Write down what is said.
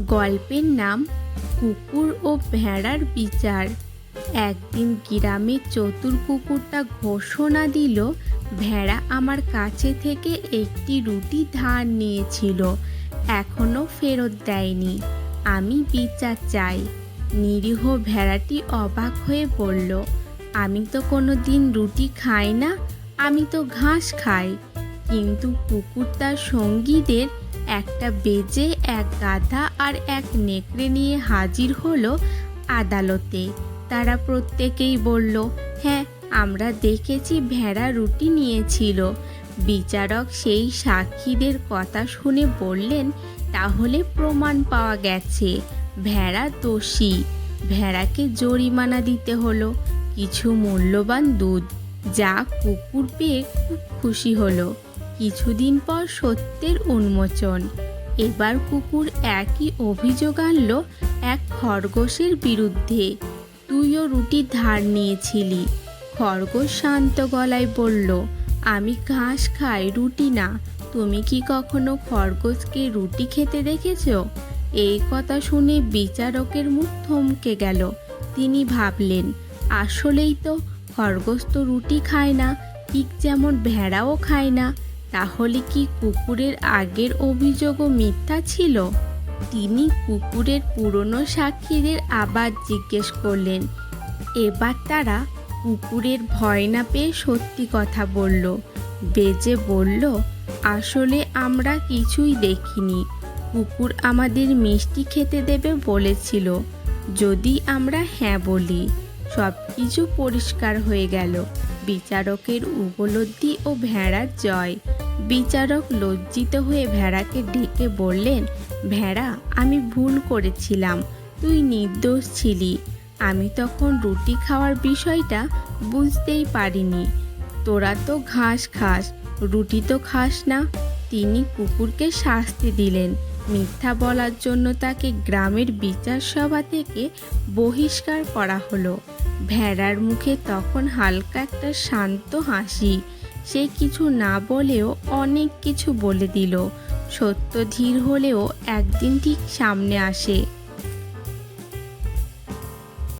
গল্পের নাম কুকুর ও ভেড়ার বিচার। একদিন গ্রামে চতুর কুকুরটা ঘোষণা দিল, ভেড়া আমার কাছে থেকে একটি রুটি ধার নিয়েছিল এখনও ফেরত দেয়নি, আমি বিচার চাই। নিরীহ ভেড়াটি অবাক হয়ে বলল, আমি তো কোনো দিন রুটি খাই না, আমি তো ঘাস খাই। কিন্তু কুকুর তার সঙ্গীদের একটা বেজে, এক গাধা আর এক নেকড়ে নিয়ে হাজির হলো আদালতে। তারা প্রত্যেকেই বলল হ্যাঁ আমরা দেখেছি ভেড়া রুটি নিয়েছিল। বিচারক সেই সাক্ষীদের কথা শুনে বললেন, তাহলে প্রমাণ পাওয়া গেছে, ভেড়া দোষী। ভেড়াকে জরিমানা দিতে হলো, কিছু মূল্যবান দুধ, যা কুকুর পেয়ে খুব খুশি হলো। কিছুদিন পর সত্যের উন্মোচন। এবার কুকুর একই অভিযোগ আনল এক খরগোশের বিরুদ্ধে। তুইও রুটি ধার নিয়েছিলি। খরগোশ শান্ত গলায় বলল, আমি ঘাস খাই, রুটি না। তুমি কি কখনো খরগোশকে রুটি খেতে দেখেছ? এই কথা শুনে বিচারকের মুখ থমকে গেল। তিনি ভাবলেন, আসলেই তো খরগোশ তো রুটি খায় না, ঠিক যেমন ভেড়াও খায় না। তাহলে কি কুকুরের আগের অভিযোগও মিথ্যা ছিল? তিনি কুকুরের পুরনো সাক্ষীদের আবার জিজ্ঞেস করলেন। এবার তারা কুকুরের ভয় না পেয়ে সত্যি কথা বলল। বেজে বলল, আসলে আমরা কিছুই দেখিনি। কুকুর আমাদের মিষ্টি খেতে দেবে বলেছিল। যদি আমরা হ্যাঁ বলি সব কিছু পরিষ্কার হয়ে গেল। বিচারকের উপলব্ধি ও ভেড়ার জয়। বিচারক লজ্জিত হয়ে ভেড়াকে ডেকে বললেন, ভেড়া, আমি ভুল করেছিলাম। তুই নির্দোষ ছিলি। আমি তখন রুটি খাওয়ার বিষয়টা বুঝতেই পারিনি। তোরা তো ঘাস খাস, রুটি তো খাস না। তিনি কুকুরকে শাস্তি দিলেন। মিথ্যা বলার জন্য তাকে গ্রামের বিচার সভা থেকে বহিষ্কার করা হলো। ভেড়ার মুখে তখন হালকা একটা শান্ত হাসি। সে কিছু না বলেও অনেক কিছু বলে দিল। সত্য ধীর হলেও একদিন ঠিক সামনে আসে।